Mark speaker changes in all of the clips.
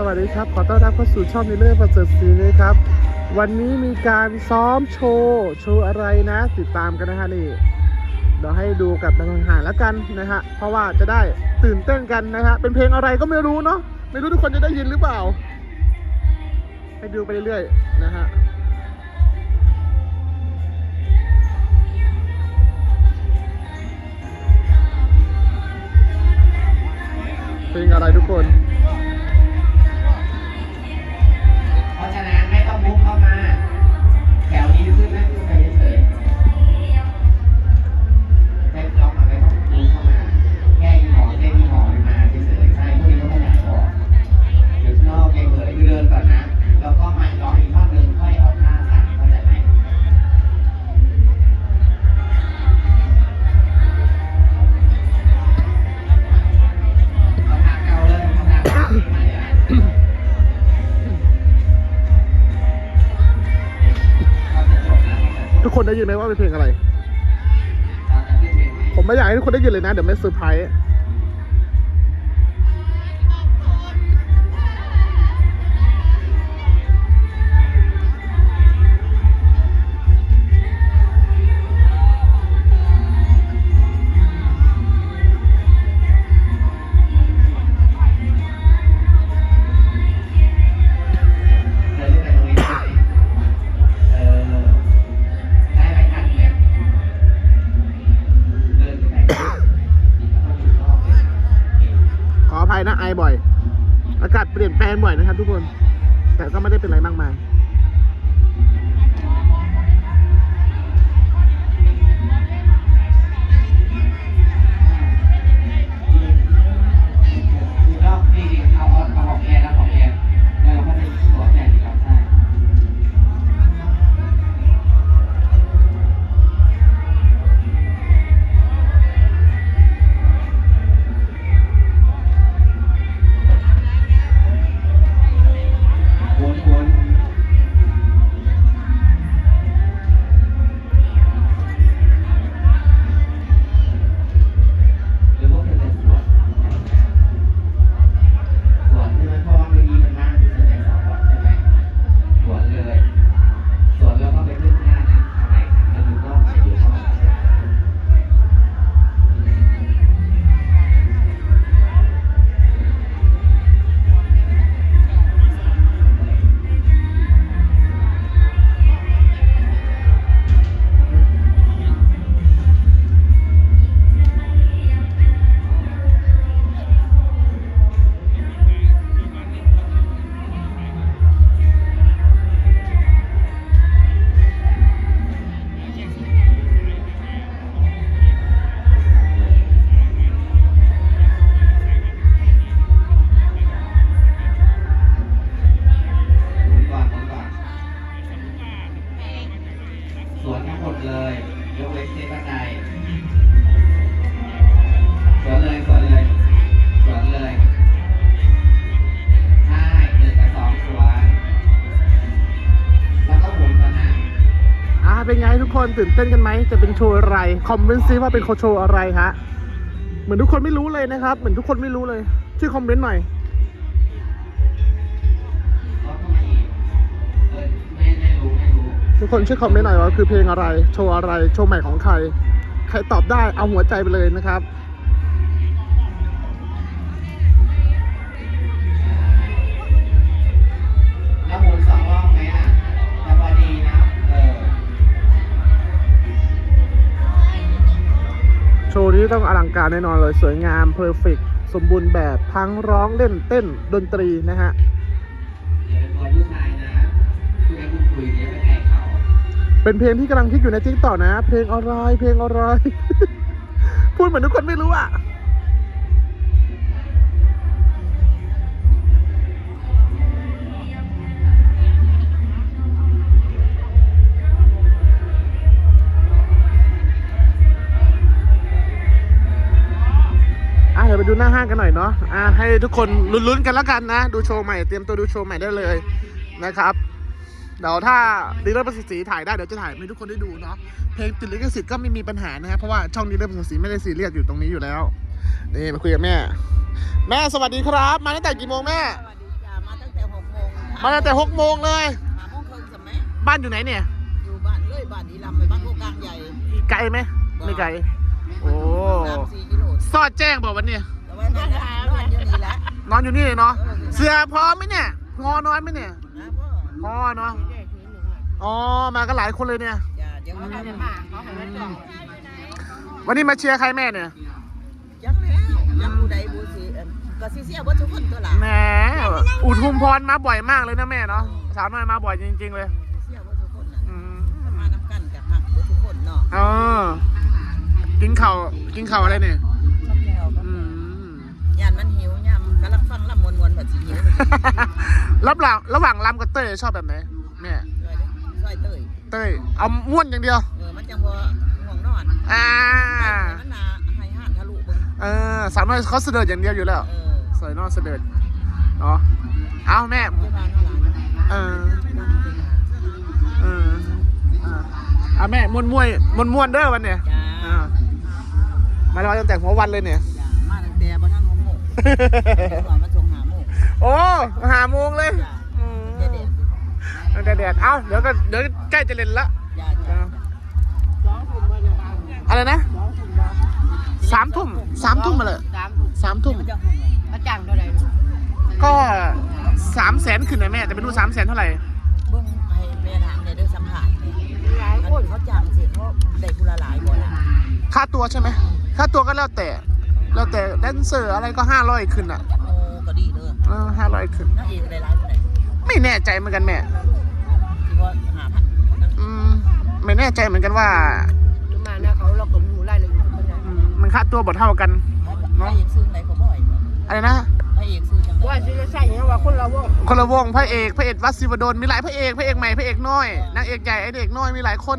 Speaker 1: สวัสดีครับ ขอต้อนรับเข้าสู่ช่องนิเลอร์ประเสริฐศรีนะครับ วันนี้มีการซ้อมโชว์โชว์อะไรนะ ติดตามกันนะฮะนี่เดี๋ยวให้ดูกับทางหาแล้วกันนะฮะเพราะว่าจะได้ตื่นเต้นกันนะฮะเป็นเพลงอะไรก็ไม่รู้เนาะไม่รู้ทุกคนจะได้ยินหรือเปล่า ให้ดูไปเรื่อยๆนะฮะเพลงอะไรทุกคน
Speaker 2: ได้ยิ
Speaker 1: นไหมว่าเป็นเพลงอะไร ผมไม่อยากให้ทุกคนได้ยินเลยนะ เดี๋ยวไม่เซอร์ไพรส์
Speaker 2: นะ
Speaker 1: ไอบ่อย อากาศเปลี่ยนแปลงบ่อยนะครับทุกคน แต่ก็ไม่ได้เป็นอะไรมากมาย
Speaker 2: ทุก
Speaker 1: คนตื่นเต้นกันไหมจะเป็นโชว์อะไรคอมเมนต์ซิว่าเป็นโชว์อะไรฮะเหมือนทุกคนไม่รู้เลยนะครับ เหมือนทุกคนไม่รู้เลยช่วยคอมเมนต์หน่อยทุกคนช่วยคอมเมนต์หน่อยว่าคือเพลงอะไร โชว์อะไร โชว์ใหม่ของใคร ใครตอบได้เอาหัวใจไปเลยนะครับ โชว์นี้ต้องอลังการแน่นอนเลย สวยงามเพอร์เฟกสมบูรณ์แบบทั้งร้องเล่นเต้นดนตรีนะฮะ
Speaker 2: อย่าเป็นตัวผู้ชายนะคุยกันคุยคุยเดี๋ยวไปแก่เขา
Speaker 1: เป็นเพลงที่กำลังคิดอยู่ในทิกต่อนะ เพลงอะไรเพลงอะไร พูดเหมือนทุกคนไม่รู้อะอะ กันหน่อยเนาะอะให้ทุกคนลุ้นๆกันแล้วกันนะ ดูโชว์ใหม่เตรียมตัวดูโชว์ใหม่ได้เลยนะครับเดี๋ยวถ้าดีเลอร์ประสิทธิ์ศรีถ่ายได้เดี๋ยวจะถ่ายให้ทุกคนได้ดูเนาะเพลงติดลิขสิทธิ์ก็ไม่มีปัญหานะครับเพราะว่าช่องดีเลอร์ประสิทธิ์ศรีไม่ได้ซีเรียสอยู่ตรงนี้อยู่แล้วนี่มาคุยกับแม่ แม่สวัสดีครับ มาตั้งแต่กี่โมงแม่
Speaker 3: สวัสดีจ้ามา
Speaker 1: มาตั้งแต่หกโมงเลย
Speaker 3: หาโมงครึ่งสมัย
Speaker 1: บ้านอยู่ไหนเนี่ย
Speaker 3: อยู่บ้านเลยบ้านนี้ลำไปบ้านโคกลางใหญ่
Speaker 1: ไกลไหมไม่ไกลโอ้
Speaker 3: สามสี่กิโล
Speaker 1: ซอดแจ้งบอกวันนี้
Speaker 3: แต่ ว่านั่นแหละนอนอยู่นี่ละ
Speaker 1: นอนอยู่นี่เลยเนาะเสือพร้อมไหมเนี่ย งอนอนไหมเนี่ย
Speaker 3: นะพ่อ
Speaker 1: พอเนาะอ๋อมากันหลายคนเลยเนี่ย
Speaker 3: อย่าเดี๋ยวเขาทำมาเขาให้มันจอง
Speaker 1: วันนี้มาเชียร์ใครแม่เนี่ย
Speaker 3: ยังแล้วยังผู้ใดผู้สิเอิ่มก็สิเสียบ่ทุกคนตัวล่ะ
Speaker 1: แหมอุทุมพรมาบ่อยมากเลยนะแม่เนาะสาวน้อยมาบ่อยจริง ๆ เลย
Speaker 3: เสียบ่ทุกคนน่ะ
Speaker 1: อืม
Speaker 3: มานํกันกับมักบ่ทุกคนเนาะ
Speaker 1: อ๋อกินข่าวกินข่าวอะไรเนี่ย ระหว่างระหว่างลำกับเต้ยชอบแบบไหนแม่
Speaker 3: ซอยเด้อซอยเต้ย
Speaker 1: เต้ยเอาม้วนอย่างเดียว
Speaker 3: เออมันจังบ่ง่วงนอน
Speaker 1: อ่า
Speaker 3: มันน่ะให้ห่านทะลุเบิ่ง
Speaker 1: เออสาวน้อยเขาเสด็จอย่างเดียวอยู่แล้ว
Speaker 3: เออ
Speaker 1: สวยนอกเสด็จเนาะเอาแม่
Speaker 3: เจ้าบ้านเฮาหลานนะ
Speaker 1: เออ
Speaker 3: บ้านเจ้าบ้าน
Speaker 1: เอออะอะแม่ม้วนมวยม้วนม้วนๆเด้อวันเนี่ย
Speaker 3: จ้า
Speaker 1: อ่ามารอตั้งแต่หัววันเลยเนี่ย
Speaker 3: จ้ามาตั้งแต่บ่ทันหกโมงเดี๋ยวก่อนมาส่งหา โมง
Speaker 1: โอ้หาโมงเลย
Speaker 3: จ้า
Speaker 1: อืม
Speaker 3: เด็ด
Speaker 1: ตั้งแต่แดดเอ้าเดี๋ยวก็เดี๋ยวใกล้จะเล่นละ
Speaker 3: ๆจ้าจ้า
Speaker 1: อะไรนะสามทุ่มสามทุ่มมาเลย
Speaker 4: สามทุ่ม
Speaker 1: สามทุ่ม
Speaker 3: มันจะหุ่น
Speaker 4: พระจังเท่าไหร่ลูก
Speaker 1: ก็สามแสนขึ้นนะแม่แต่ไม่รู้สามแสนเท่าไหร่
Speaker 3: เบิ่งให้แม่ถามได้ด้วยสัมผัสนี่
Speaker 4: หลาย
Speaker 3: อัน
Speaker 4: คน
Speaker 3: เขาจ้างสิเขาได้กุละหลายบ่ล่ะ
Speaker 1: ค่าตัวใช่ไหมค่าตัวก็แล้วแต่ แล้วแต่แดนเซอร์อะไรก็ห้าร้อยขึ้นอะ
Speaker 3: โอ้ก็ดี เด้อ
Speaker 1: เออห้าร้อยขึ้น
Speaker 3: นางเอกได้หลายเท่าไหร่
Speaker 1: ไม่แน่ใจเหมือนกันแม่
Speaker 3: ที่ว่า5,000นะ
Speaker 1: อืม ไม่แน่ใจเหมือนกันว่า
Speaker 4: มาเนี่ยเขาเราก็หูไล่เลยอยู่คนไหน
Speaker 1: อืมมันค่าตัวบทเท่ากัน
Speaker 3: พระเอกซื้อไหนก็บ่อยบ่
Speaker 1: อะไรนะ
Speaker 3: พระเอกซื้อจัง
Speaker 4: ว่าสิจะใช่ยังว่าคนเราว่า
Speaker 1: คนละวงพระเอกพระเอกวัดศิวดลมีหลายพระเอกพระเอกใหม่พระเอกน้อยนางเอกใหญ่ไอเด็กน้อยมีหลายคน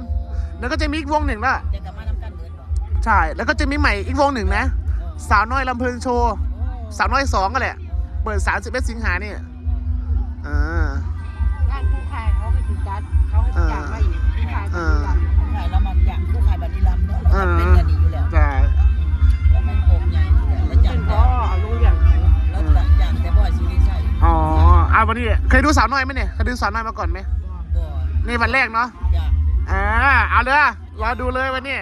Speaker 1: แล้วก็จะมีอีกวงหนึ่งละ
Speaker 3: เดี๋ยวกลับมานํกันเบิดบ่
Speaker 1: ใช่แล้วก็จะมีใหม่อีกวงหนึ่งนะ
Speaker 3: เออ
Speaker 1: สาวน้อยลำเพลินโชว์
Speaker 3: โอ้
Speaker 1: สาวน้อยสองก็แหละ เปิดสามสิบเอ็ดสิงหาเนี่ยอ่า
Speaker 4: งานผู้ขายเขาก็ติดจัดเขาก็ติดจ้างมาอีกผู้ขายก็ติดจัด
Speaker 3: ผู้ขายเรามักจ้างผู้ขายบัตรดีลำเนาะเราเป็นกันดีอยู่แล้ว
Speaker 1: ใช่
Speaker 3: แล้วเป็นโกงใหญ่อยู่แล้วแล้ว
Speaker 4: เป็
Speaker 3: จ้าง
Speaker 4: น
Speaker 3: แต่
Speaker 4: พ่อเอาลงอย่าง
Speaker 3: แล้วจ้างแต่บ่อยซีรีส์ใช่
Speaker 1: อ๋ออ่าวันนี้เคยดูสาวน้อยไหมเนี่ยเคยดูสาวน้อยมาก่อนไหม
Speaker 3: บ่
Speaker 1: นี่วันแรกเนาะ
Speaker 3: จ้า
Speaker 1: อ่าเอาเลยรอดูเลยวันนี้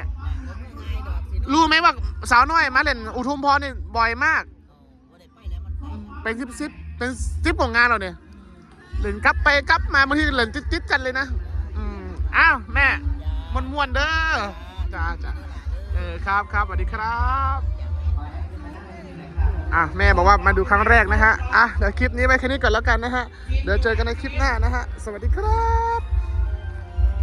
Speaker 1: รู้ไหมว่าสาวน้อยมาเล่นอุทุมพรนี่บ่อยมาก เป็นซิปซิปเป็นซิปของงานเราเนี่ยเล่นกลับไปกลับมาบางทีเล่นจิตๆกันเลยนะอืมอ้าวแม่มวนมวนๆเด้อจ้าจ้าเออครับครับสวัสดีครับอะแม่บอกว่ามาดูครั้งแรกนะฮะอะเดี๋ยวคลิปนี้ไว้แค่นี้ก่อนแล้วกันนะฮะเดี๋ยวเจอกันในคลิปหน้านะฮะสวัสดีครับ